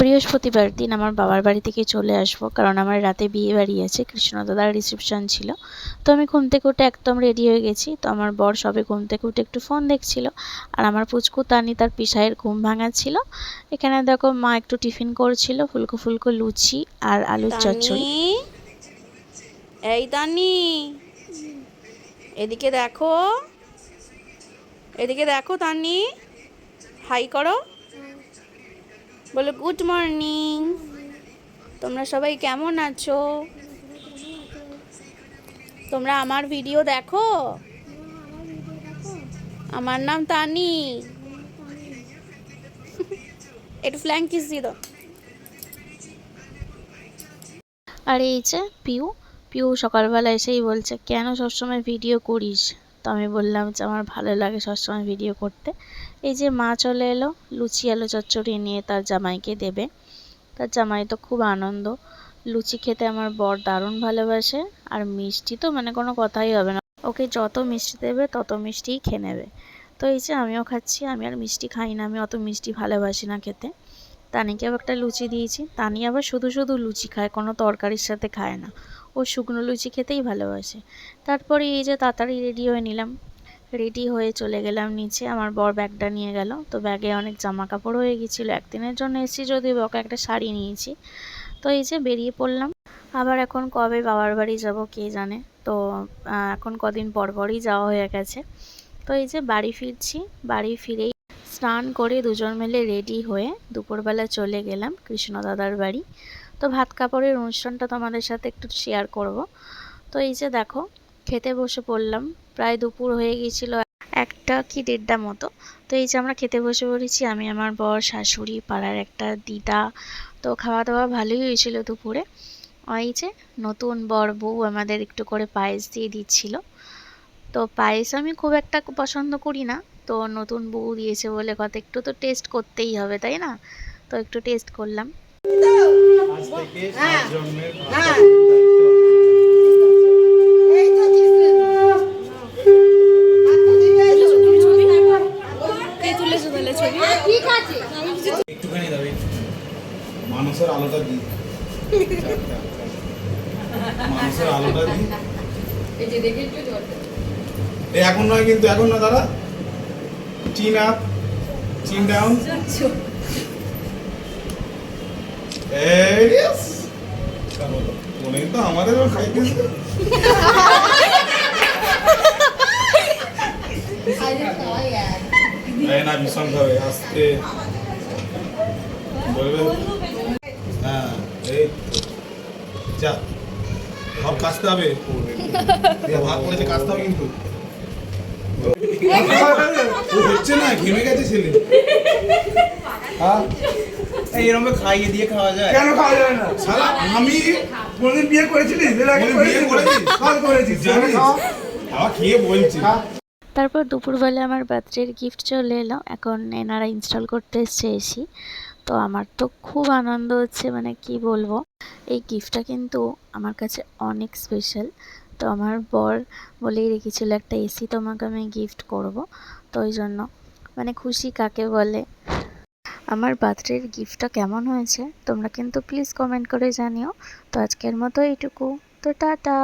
বৃহস্পতিবার দিন আমার বাবার বাড়ি থেকে চলে আসব কারণ আমার রাতে বিয়ে বাড়ি আছে কৃষ্ণদাদার রিসেপশন ছিল। তো আমি ঘুম থেকে উঠে একদম রেডি হয়ে গেছি। তো আমার বর সবে ঘুম থেকে উঠে একটু ফোন দেখছিল আর আমার পুচকু তানি তার পিসাইয়ের ঘুম ভাঙাচ্ছিল। এখানে দেখো মা একটু টিফিন করছিল ফুলকো ফুলকো লুচি আর আলুর চচ্চড়ি। এই তানি? এদিকে দেখো। এদিকে দেখো তানি। হাই করো। বলো গুড মর্নিং তোমরা সবাই কেমন আছো? তোমরা আমার ভিডিও দেখো? আমার নাম তানি। একটু ফ্ল্যাঙ্ক কিস দিয়ে দাও। আর, এই যে পিউ পিউ সকালবেলা এসেই বলছে, কেন সবসময় ভিডিও করিস? তো আমি বললাম যে আমার ভালো লাগে সবসময় ভিডিও করতে। এই যে মা চলে এলো, লুচি, আলু চচ্চড়ি নিয়ে তার জামাইকে দেবে। তার জামাই তো খুব আনন্দ। লুচি খেতে আমার বর দারুণ ভালোবাসে আর মিষ্টি তো মানে কোনো কথাই হবে না। ওকে যত মিষ্টি দেবে, তত মিষ্টিই খেয়ে নেবে। তো এই যে আমিও খাচ্ছি, আমি আর মিষ্টি খাই না, আমি অত মিষ্টি ভালোবাসি না খেতে। তানিকেও একটা লুচি দিয়েছি। তানি আবার শুধু শুধু লুচি খায়, কোনো তরকারির সাথে খায় না। ও শুকনো লুচি খেতেই ভালোবাসে। তারপরে এই যে তাড়াতাড়ি রেডি হয়ে নিলাম। রেডি হয়ে চলে গেলাম নিচে। আমার বর ব্যাগটা নিয়ে গেল। তো ব্যাগে অনেক জামা কাপড় হয়ে গেছিল। একদিনের জন্য এসেছি যদিও ওকে একটা শাড়ি নিয়েছি। তো এই যে বেরিয়ে পড়লাম। আবার এখন কবে বাবার বাড়ি যাব কে জানে? তো এখন কদিন পর পরই যাওয়া হয়ে গেছে। তো এই যে বাড়ি ফিরছি। বাড়ি ফিরেই স্নান করে দুজন মিলে রেডি হয়ে দুপুরবেলা চলে গেলাম কৃষ্ণ দাদার বাড়ি। তো ভাত কাপড়ের অনুষ্ঠানটা তোমাদের সাথে একটু শেয়ার করব। তো এই যে দেখো, খেতে বসে পড়লাম, প্রায় দুপুর হয়ে গিয়েছিল একটা কি দেড়টা মতো। তো এই যে আমরা খেতে বসে পড়েছি, আমি, আমার বর, শাশুড়ি, পাড়ার একটা দিদা। তো খাওয়া দাওয়া ভালোই হয়েছিল দুপুরে। এই যে নতুন বর বউ আমাদের একটু করে পায়েস দিয়ে দিচ্ছিল। তো পায়েস আমি খুব একটা পছন্দ করি না। তো নতুন বউ দিয়েছে বলে কথা, একটু তো টেস্ট করতেই হবে, তাই না? তো একটু টেস্ট করলাম। একটুখানি দাবি মানুষের আলোটা দিই। মানুষের আলোটা দিই। এখন নয় কিন্তু এখন না দাদা চিন আপ চিন ডাউন এই মনে তো আমাদের খাইতেছে না, ভীষণ খাবে আস্তে বলবে? হ্যাঁ এই যা সব কাজতে হবে। ভাগ করেছে কাজতে হবে কিন্তু। হচ্ছে না, ঘেমে গেছে ছেলে এই এরকম খাইয়ে দিয়ে খাওয়া যায়। কেন খাওয়া যাবে না? শালা আমি কোনদিন বিয়ে করেছিলিস এর আগে কোনদিন বিয়ে করেছিস? কাল করেছিস জানিস আবার খেয়ে বলছি। তারপর দুপুরবেলা আমার বার্থডের গিফট চলে এলো। এখন এনারা ইনস্টল করতে এসছে এসি তো আমার তো খুব আনন্দ হচ্ছে মানে কি বলব। এই গিফটটা কিন্তু আমার কাছে অনেক স্পেশাল তো আমার বর বলেই রেখেছিল একটা এসি তোমাকে আমি গিফট করব। তো ওই জন্য মানে খুশি কাকে বলে? আমার বার্থডের গিফটটা কেমন হয়েছে, তোমরা কিন্তু প্লিজ কমেন্ট করে জানিও। তো আজকের মতো এইটুকু। তো টাটা!